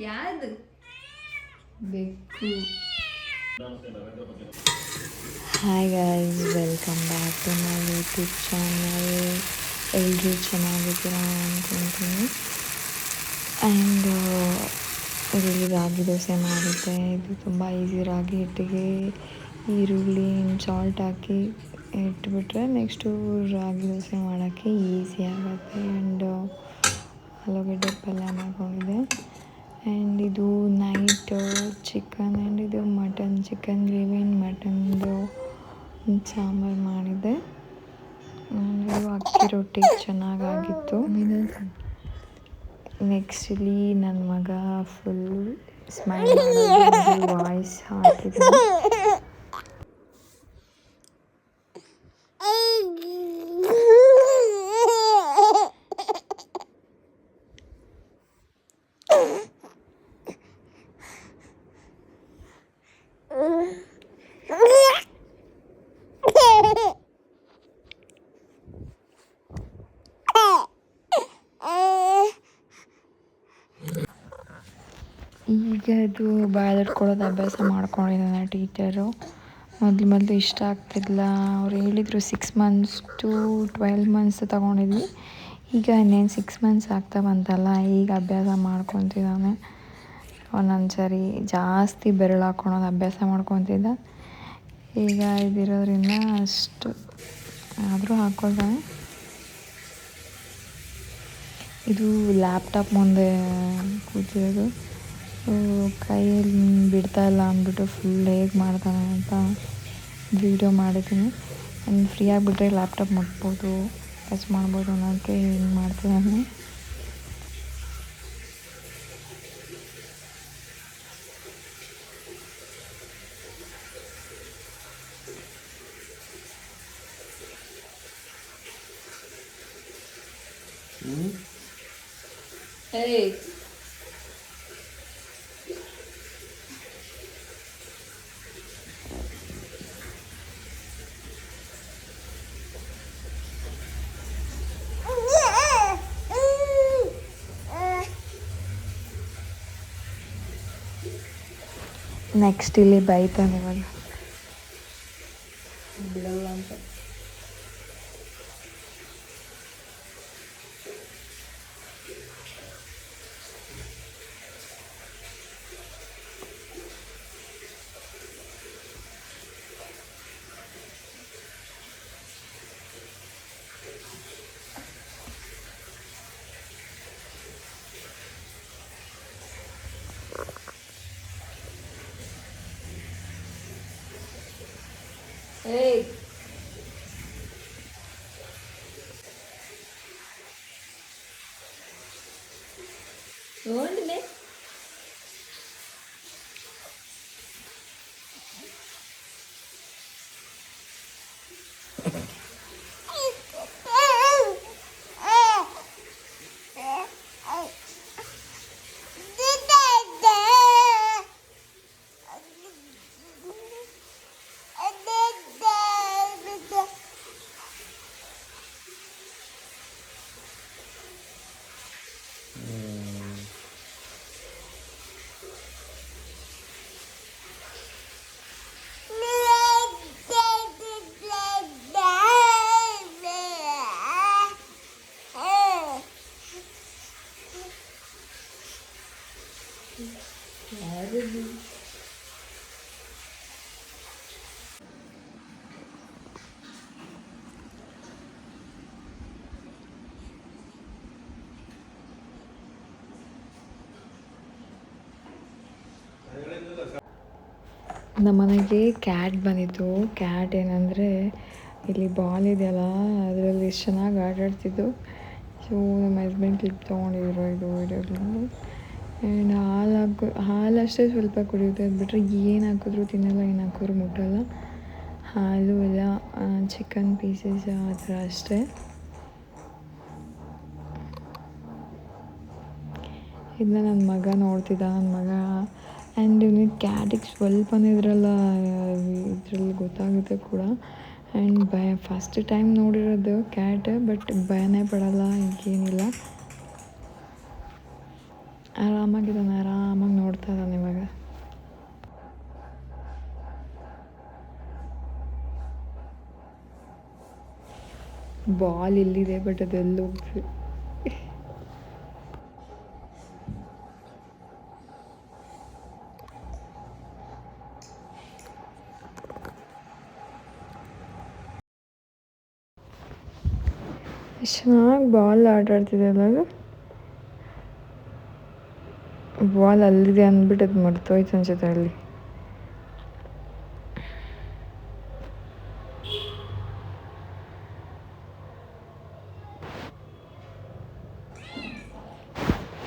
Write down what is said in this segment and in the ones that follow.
ಯಾವುದು? ಬೆಕ್ಕು. Hi guys welcome back to my YouTube channel ಎಲ್ಲರೂ ಚೆನ್ನಾಗಿದ್ದೀರಾ ಅಂದ್ಕೊತೀನಿ ಆ್ಯಂಡ್ ಇದರಲ್ಲಿ ರಾಗಿ ದೋಸೆ ಮಾಡಿದ್ದೆ. ಇದು ತುಂಬ ಈಸಿ ರಾಗಿ ಹಿಟ್ಟಿಗೆ. ಈರುಳ್ಳಿ ಸಾಲ್ಟ್ ಹಾಕಿ ಇಟ್ಬಿಟ್ರೆ ನೆಕ್ಸ್ಟು ರಾಗಿ ದೋಸೆ ಮಾಡೋಕ್ಕೆ ಈಸಿ ಆಗುತ್ತೆ. ಆ್ಯಂಡ್ ಆಲೂಗಡ್ಡೆ ಪಲ್ಯ ಮಾಡ್ಕೊಂಡಿದ್ದೆ. ಆ್ಯಂಡ್ ಇದು ನೈಟ್ ಚಿಕನ್ ಆ್ಯಂಡ್ ಇದು ಮಟನ್ ಚಿಕನ್ ಗ್ರೇವಿ ಆ್ಯಂಡ್ ಮಟನ್ದು ಸಾಂಬಾರು ಆ್ಯಂಡ್ ಇದು ಅಕ್ಕಿ ರೊಟ್ಟಿ ಚೆನ್ನಾಗಾಗಿತ್ತು. ನೆಕ್ಸ್ಟ್ ಇಲ್ಲಿ ನನ್ನ ಮಗ ಫುಲ್ ಸ್ಮೈಲ್ ವಾಯ್ಸ್ ಹಾಕಿದ್ರು ಈಗ ಅದು ಬಾಯ್ದಿಟ್ಕೊಳ್ಳೋದು ಅಭ್ಯಾಸ ಮಾಡ್ಕೊಂಡಿದ್ದಾನೆ ಟೀಚರು. ಮೊದಲು ಮೊದಲು ಇಷ್ಟ ಆಗ್ತಿಲ್ಲ ಅವ್ರು ಹೇಳಿದರು six months to twelve months ತಗೊಂಡಿದ್ವಿ. ಈಗ ಇನ್ನೇನು ಸಿಕ್ಸ್ ಮಂತ್ಸ್ ಆಗ್ತಾ ಬಂತಲ್ಲ, ಈಗ ಅಭ್ಯಾಸ ಮಾಡ್ಕೊತಿದ್ದಾನೆ. ಒಂದೊಂದು ಸರಿ ಜಾಸ್ತಿ ಬೆರಳು ಹಾಕೊಳೋದು ಅಭ್ಯಾಸ ಮಾಡ್ಕೊತಿದ್ದ. ಈಗ ಇದಿರೋದ್ರಿಂದ ಅಷ್ಟು ಆದರೂ ಹಾಕ್ಕೊಳ್ತಾನೆ ಇದು ಲ್ಯಾಪ್ಟಾಪ್ ಮುಂದೆ ಕೂತಿರೋದು. ಕೈಯಲ್ಲಿ ಬಿಡ್ತಾ ಇಲ್ಲ ಅಂದ್ಬಿಟ್ಟು ಫುಲ್ ಹೇಗೆ ಮಾಡ್ತಾನೆ ಅಂತ ವೀಡಿಯೋ ಮಾಡಿದ್ದೀನಿ ಆ್ಯಂಡ್ ಫ್ರೀ ಆಗಿಬಿಟ್ರೆ ಲ್ಯಾಪ್ಟಾಪ್ ಮುಟ್ಬೋದು ಟಚ್ ಮಾಡ್ಬೋದು ಅನ್ನೋದಕ್ಕೆ ಹಿಂಗೆ ಮಾಡ್ತಿದ್ದಾನೆ Hey. ನೆಕ್ಸ್ಟ್ ಇಲ್ಲಿ ಬೈತಾನೆ ಇವಾಗ ಬಿಡಲ್ಲ ಅಂತ. ನಮ್ಮ ಮನೆಗೆ ಕ್ಯಾಟ್ ಬಂದಿತ್ತು. ಕ್ಯಾಟ್ ಏನಂದರೆ ಇಲ್ಲಿ ಬಾಲ್ ಇದೆಯಲ್ಲ, ಅದರಲ್ಲಿ ಎಷ್ಟು ಚೆನ್ನಾಗಿ ಆಟಾಡ್ತಿದ್ದು. ಸೊ ನಮ್ಮ ಹಸ್ಬೆಂಡ್ ಕ್ಲಿಪ್ ತೊಗೊಂಡಿದ್ರು ಇದು ವಿಡಿಯೋದಲ್ಲಿ ಆ್ಯಂಡ್ ಹಾಲು ಹಾಕು, ಹಾಲು ಅಷ್ಟೇ ಸ್ವಲ್ಪ ಕುಡಿಯುತ್ತೆ ಅದು ಬಿಟ್ಟರೆ ಏನು ಹಾಕಿದ್ರು ತಿನ್ನಲ್ಲ, ಏನು ಹಾಕಿದ್ರು ಮುಟ್ಟಲ್ಲ. ಹಾಲು ಎಲ್ಲ ಚಿಕನ್ ಪೀಸಸ್ ಆ ಥರ ಅಷ್ಟೇ. ಇದನ್ನ ನನ್ನ ಮಗ ನೋಡ್ತಿದ್ದ ನನ್ನ ಮಗ ಆ್ಯಂಡ್ ಇವನಿಗೆ ಕ್ಯಾಟಿಗೆ ಸ್ವಲ್ಪನೇ ಇದ್ರಲ್ಲ, ಇದರಲ್ಲಿ ಗೊತ್ತಾಗುತ್ತೆ ಕೂಡ. ಆ್ಯಂಡ್ ಭಯ ಫಸ್ಟ್ ಟೈಮ್ ನೋಡಿರೋದು ಕ್ಯಾಟ್ ಬಟ್ ಭಯನೇ ಪಡಲ್ಲ ಏನಿಲ್ಲ ಆರಾಮಾಗಿದ್ದಾನೆ, ಆರಾಮಾಗಿ ನೋಡ್ತಾ ಇದ್ದಾನೆ ಇವಾಗ. ಬಾಲ್ ಇಲ್ಲಿದೆ ಬಟ್ ಅದೆಲ್ಲ ಹೋಗ್ತದೆ ಎಷ್ಟು ಚೆನ್ನಾಗಿ ಬಾಲ್ ಆಟ ಆಡ್ತಿದ್ದೆ ಅಲ್ಲ ಅದು ಬಾಲ್ ಅಲ್ಲಿದೆ ಅಂದ್ಬಿಟ್ಟು ಅದು ಮರ್ತೋಯ್ತು ಅನ್ಸುತ್ತೆ ಅಲ್ಲಿ.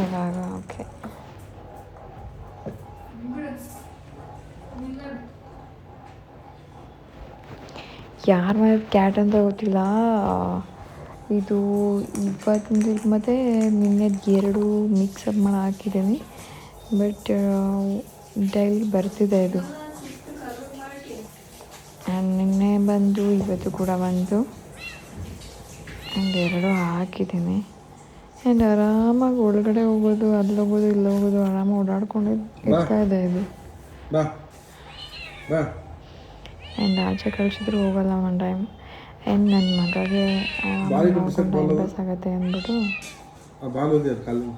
ಇವಾಗ ಓಕೆ ಯಾರ ಮನೆ ಕ್ಯಾಟ್ ಅಂತ ಗೊತ್ತಿಲ್ಲ. ಇದು ಇವತ್ತಿಂದು ಮತ್ತು ನಿನ್ನೆದು ಎರಡು ಮಿಕ್ಸಪ್ ಮಾಡಿ ಹಾಕಿದ್ದೀನಿ ಬಟ್ ಡೈಲಿ ಬರ್ತಿದೆ ಇದು. ಆ್ಯಂಡ್ ನಿನ್ನೆ ಬಂದು ಇವತ್ತು ಕೂಡ ಬಂದು ಆ್ಯಂಡ್ ಎರಡು ಹಾಕಿದ್ದೀನಿ ಆ್ಯಂಡ್ ಆರಾಮಾಗಿ ಒಳಗಡೆ ಹೋಗೋದು ಅಲ್ಲಿ ಹೋಗೋದು ಇಲ್ಲಿ ಹೋಗೋದು ಆರಾಮಾಗಿ ಓಡಾಡ್ಕೊಂಡು ಇರ್ತಾ ಇದೆ ಇದು. ಆ್ಯಂಡ್ ಆಚೆ ಕಳಿಸಿದ್ರು ಹೋಗಲ್ಲ ಒಂದು ಟೈಮ್ ಆ್ಯಂಡ್ ನನ್ನ ಮಗಗೆ ಬಾರಿ ಬಿಡ್ಸಕ್ ಟೈಮ್ ಬರಲ್ಲ. ಪಾಸ್ ಆಗುತ್ತೆ ಅಂದ್ಬಿಟ್ಟು ಆ ಬಾಲ್ ಓದಿ ಅದು ಕಾಲು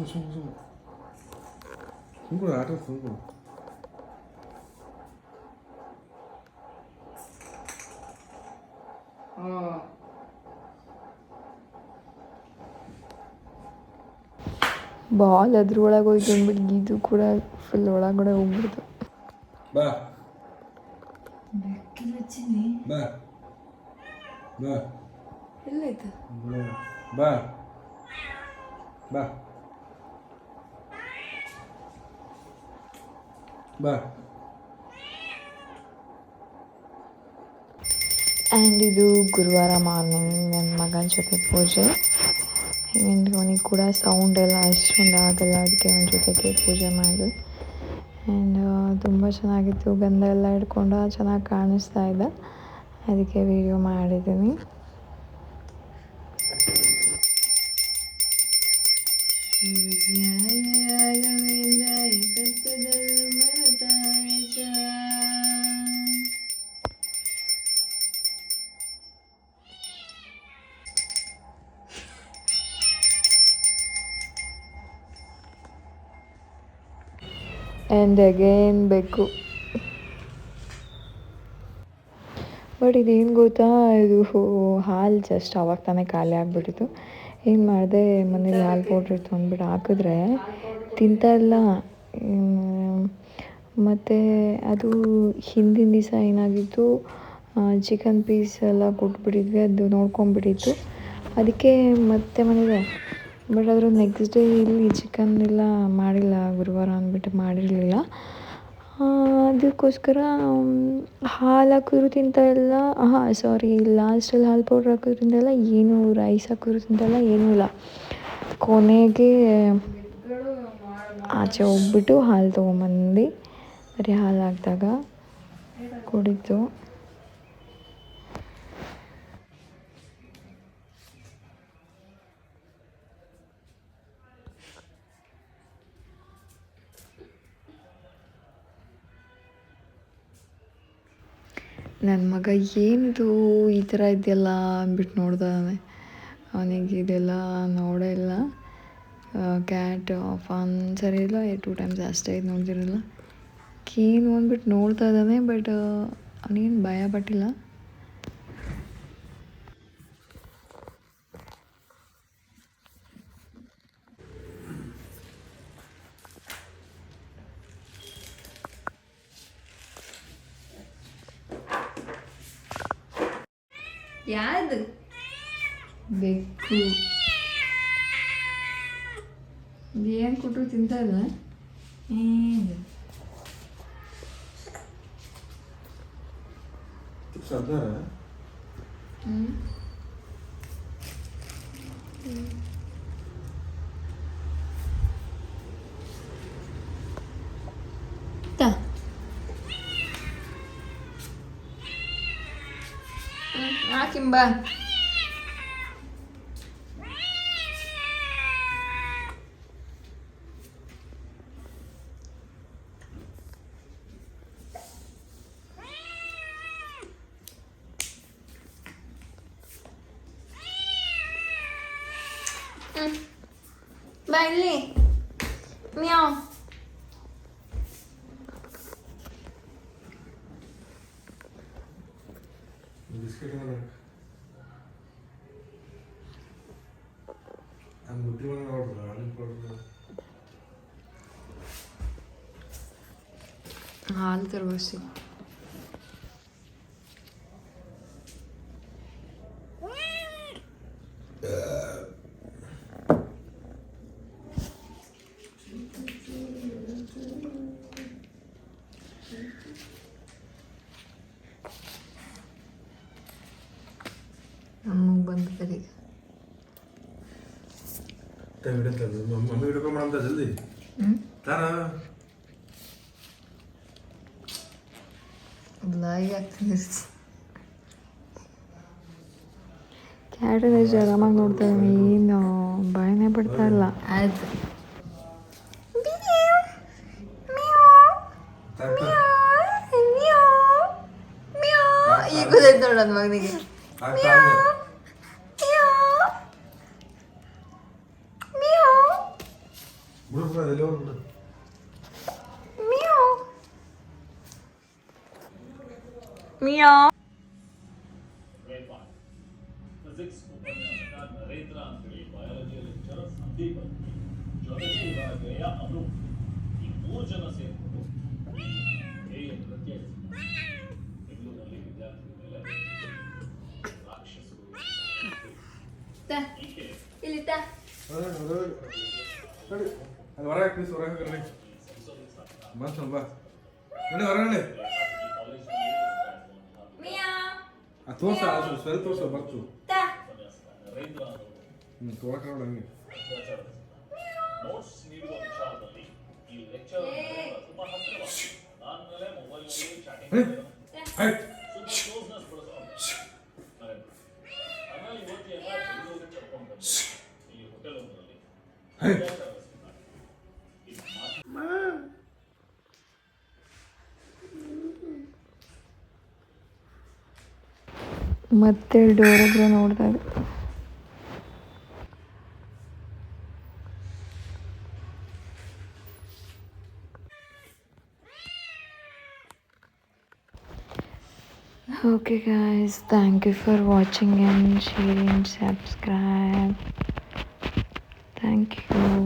ಹ್ಮ್, ಬಿಟ್ಕೊಳ್ತಾ ಇದ್ದೀವಿ ಇಲ್ಲಿ ನೋಡಿ ಇಲ್ಲಿ ಇಲ್ಲಿ ಇಲ್ಲಿ ನೋಡಿ ಇಲ್ಲಿ ಸುಮ್ಮ ಸುಮ್ಮ ಸುಮ್ಮ ಸುಮ್ಕೊಡು ಆಟ ಸುಮ್ಕೊಡು ಬಾಲ್ ಅದ್ರ ಒಳಗೆ ಹೋಯ್ತು ಅಂದ್ಬಿಟ್ಟು ಇದು ಕೂಡ ಫುಲ್ ಒಳಗಡೆ ಹೋಗ್ಬಿಡ್ತು ಬಾ ಬಾ ಬಾ ಎಲ್ಲೈತೆ ಬಾ ಬಾ ಬಾ. ಆ್ಯಂಡ್ ಇದು ಗುರುವಾರ ಮಾರ್ನಿಂಗ್ ನನ್ನ ಮಗನ ಜೊತೆ ಪೂಜೆ. ಆ್ಯಂಡ್ ಅವನಿಗೆ ಕೂಡ ಸೌಂಡ್ ಎಲ್ಲ ಅಷ್ಟೊಂದು ಆಗಲ್ಲ, ಅದಕ್ಕೆ ಅವನ ಜೊತೆಗೆ ಪೂಜೆ ಮಾಡಿದೆ. ಆ್ಯಂಡ್ ತುಂಬ ಚೆನ್ನಾಗಿತ್ತು, ಗಂಧ ಎಲ್ಲ ಹಿಡ್ಕೊಂಡು ಚೆನ್ನಾಗಿ ಕಾಣಿಸ್ತಾ ಇದೆ. ಅದಕ್ಕೆ ವಿಡಿಯೋ ಮಾಡಿದ್ದೀನಿ. ಆ್ಯಂಡ್ ಅಗೇನ್ ಬೇಕು ಬಟ್ ಇದೇನು ಗೊತ್ತಾ? ಇದು ಹಾಲು ಜಸ್ಟ್ ಅವಾಗ ತಾನೇ ಖಾಲಿ ಆಗಿಬಿಟ್ಟಿತ್ತು. ಏನು ಮಾಡಿದೆ? ಮನೇಲಿ ಹಾಲು ಪೌಡ್ರ್ ಅಂದ್ಬಿಟ್ಟು ಹಾಕಿದ್ರೆ ತಿಂತಾ ಇಲ್ಲ ಮತ್ತು ಅದು ಹಿಂದಿನ ದಿವಸ ಏನಾಗಿತ್ತು? ಚಿಕನ್ ಪೀಸ್ ಎಲ್ಲ ಕೊಟ್ಬಿಟ್ಟಿದ್ವಿ, ಅದು ನೋಡ್ಕೊಂಬಿಟ್ಟಿತ್ತು ಅದಕ್ಕೆ ಮತ್ತೆ ಮನೇಲಿ ಬಟ್ ಅದ್ರ ನೆಕ್ಸ್ಟ್ ಡೇ ಇಲ್ಲಿ ಚಿಕನ್ ಎಲ್ಲ ಮಾಡಿಲ್ಲ, ಗುರುವಾರ ಅಂದ್ಬಿಟ್ಟು ಮಾಡಿರಲಿಲ್ಲ. ಅದಕ್ಕೋಸ್ಕರ ಹಾಲು ಹಾಕಿದ್ರು ತಿಂತಾಯಿಲ್ಲ ಹಾಂ ಸಾರಿ ಲಾಸ್ಟಲ್ಲಿ ಹಾಲು ಪೌಡ್ರ್ ಹಾಕಿದ್ರು ಎಲ್ಲ ಏನು ರೈಸ್ ಹಾಕಿದ್ರು ತಿಂತಾ ಇಲ್ಲ, ಏನೂ ಇಲ್ಲ. ಕೊನೆಗೆ ಆಚೆ ಹೋಗ್ಬಿಟ್ಟು ಹಾಲು ತೊಗೊಂಬಂದು ಬರೀ ಹಾಲು ಹಾಕಿದಾಗ ಕುಡಿತು ನನ್ನ ಮಗ ಏನಿದು ಈ ಥರ ಇದೆಯಲ್ಲ ಅಂದ್ಬಿಟ್ಟು ನೋಡ್ದಾನೆ. ಅವನಿಗೆ ಇದೆಲ್ಲ ನೋಡೇ ಇಲ್ಲ. ಕ್ಯಾಟ್ ಫನ್ ಸರಿ ಇಲ್ಲ. ಟೂ ಟೈಮ್ಸ್ ಅಷ್ಟೇ ಇದು ನೋಡ್ತಿರಲಿಲ್ಲ ಏನು ಅಂದ್ಬಿಟ್ಟು ನೋಡ್ತಾ ಇದ್ದಾನೆ ಬಟ್ ಅವನೇನು ಭಯ ಪಟ್ಟಿಲ್ಲ. ಯಾವುದು? ಬೆಕ್ಕು. ಏನು ಕೊಟ್ಟರು ತಿಂತಾ ಇಲ್ಲ ಏನು? ಹದಿನಾರ ಹಾಕಿಂಬ ಬಾ ಇಲ್ಲಿ ಮ್ಯಾವ್ ಬಿಸ್ಕೆಟ್ ಹಾಲು ತರ್ಬಸಿ ನಮಗೆ ಬಂದದ ಈಗ ವಿಡಿಯೋ ತೆಗೆದು ಮಮ್ಮಿ ವಿಡಿಯೋ ಕಾಲ್ ಮಾಡಂತ ಜಲ್ದಿ ಹ್ಞೂ ತಾರ ಲೈವ್ ಆಗ್ತದೆ ಕ್ಯಾಟದ ಆರಾಮಾಗಿ ನೋಡ್ತಾ ಏನು ಭಯನೇ ಬಿಡ್ತಾ ಇಲ್ಲ ಆಯ್ತು ತಾತ ಈಗ ಗೊತ್ತಾಯ್ತು ನೋಡು ನನ್ನ ಮಗನಿಗೆ ಆಗ್ತಾ ಬಿಡು ಮಿಯಾವ್ ಫಿಸಿಕ್ಸ್ ಉಪನ್ಯಾಸಕ ನರೇಂದ್ರ ಅಂತೇಳಿ ಬಯಾಲಜಿ ಲೆಕ್ಚರರ್ ಸಂದೀಪ್ ಅಂತ ಜೊತೆಗೆ ಇವರ ಗೆಳೆಯ ಅನು ಈ ಮೂರು ಜನ ಸೇರಿಕೊಂಡು ಈ ನೃತ್ಯ ಬೆಂಗಳೂರಲ್ಲಿ ವಿದ್ಯಾರ್ಥಿಗಳ ಮೇಲೆ ರಾಕ್ಷಸರು ಇಲ್ಲಿ ನೋಡಿ, ನೋಡಿ, ನೋಡಿ. ಅಲ್ಲಿ ಹೊರಗೆ ಪ್ಲೀಸ್ ಹೊರಗೆ ನೋಡಿ ಬಂದು ಸ್ವಲ್ಪ ನೋಡಿ ಹೊರಗಡೆ ಆ ತೋರ್ಸ ಸ್ವಲ್ಪ ಸರಿ ತೋರ್ಸ ಬರ್ತು ಹ್ಞೂ ತೋರಕ ನೋಡಿ ಹಂಗೆ. ನೋಟ್ಸ್ ನೀಡುವ ವಿಚಾರದಲ್ಲಿ ಈ ಲೆಕ್ಚರ್ ತುಂಬಾ ಹತ್ತಿರವಾಗಿದೆ. ನಾನು ಮೊಬೈಲ್ ಚಾಟಿಂಗ್ ಮತ್ತೆ ಡೋರ್ ಹತ್ರ ನೋಡ್ತಾ ಇದೆ Okay guys, thank you for watching and sharing, subscribe. Thank you.